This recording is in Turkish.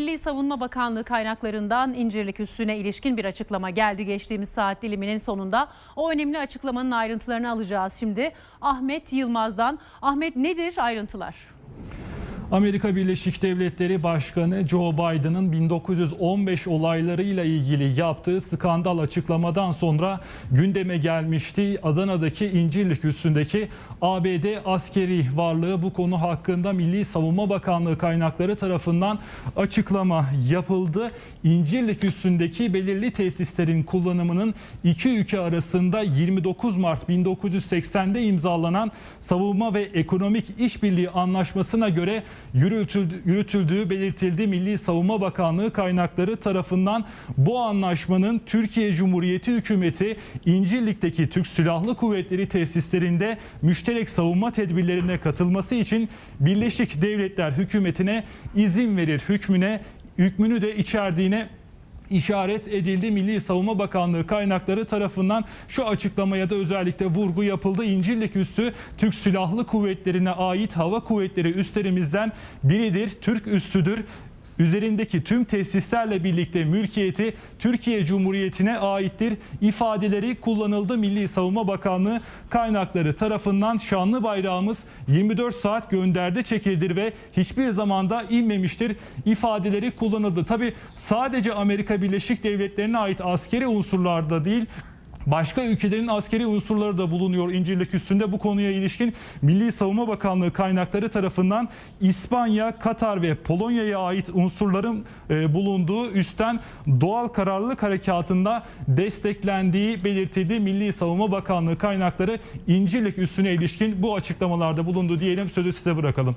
Milli Savunma Bakanlığı kaynaklarından İncirlik üssüne ilişkin bir açıklama geldi geçtiğimiz saat diliminin sonunda. O önemli açıklamanın ayrıntılarını alacağız şimdi. Ahmet Yılmaz'dan. Ahmet nedir ayrıntılar? Amerika Birleşik Devletleri Başkanı Joe Biden'ın 1915 olaylarıyla ilgili yaptığı skandal açıklamadan sonra gündeme gelmişti. Adana'daki İncirlik üssündeki ABD askeri varlığı bu konu hakkında Milli Savunma Bakanlığı kaynakları tarafından açıklama yapıldı. İncirlik üssündeki belirli tesislerin kullanımının iki ülke arasında 29 Mart 1980'de imzalanan savunma ve ekonomik işbirliği anlaşmasına göre yürütüldü- yürütüldüğü belirtildi. Milli Savunma Bakanlığı kaynakları tarafından bu anlaşmanın Türkiye Cumhuriyeti hükümeti İncirlik'teki Türk Silahlı Kuvvetleri tesislerinde müşterek savunma tedbirlerine katılması için Birleşik Devletler hükümetine izin verir hükmüne hükmünü de içerdiğine işaret edildi. Milli Savunma Bakanlığı kaynakları tarafından şu açıklamaya da özellikle vurgu yapıldı. İncirlik üssü Türk Silahlı Kuvvetlerine ait hava kuvvetleri üslerimizden biridir. Türk üssüdür. Üzerindeki tüm tesislerle birlikte mülkiyeti Türkiye Cumhuriyeti'ne aittir ifadeleri kullanıldı. Milli Savunma Bakanlığı kaynakları tarafından şanlı bayrağımız 24 saat gönderde çekildir ve hiçbir zamanda inmemiştir ifadeleri kullanıldı. Tabi sadece Amerika Birleşik Devletleri'ne ait askeri unsurlarda değil Başka ülkelerin askeri unsurları da bulunuyor İncirlik üstünde. Bu konuya ilişkin Milli Savunma Bakanlığı kaynakları tarafından İspanya, Katar ve Polonya'ya ait unsurların e, bulunduğu üstten doğal kararlılık harekatında desteklendiği belirtildi. Milli Savunma Bakanlığı kaynakları İncirlik üstüne ilişkin bu açıklamalarda bulundu diyelim sözü size bırakalım.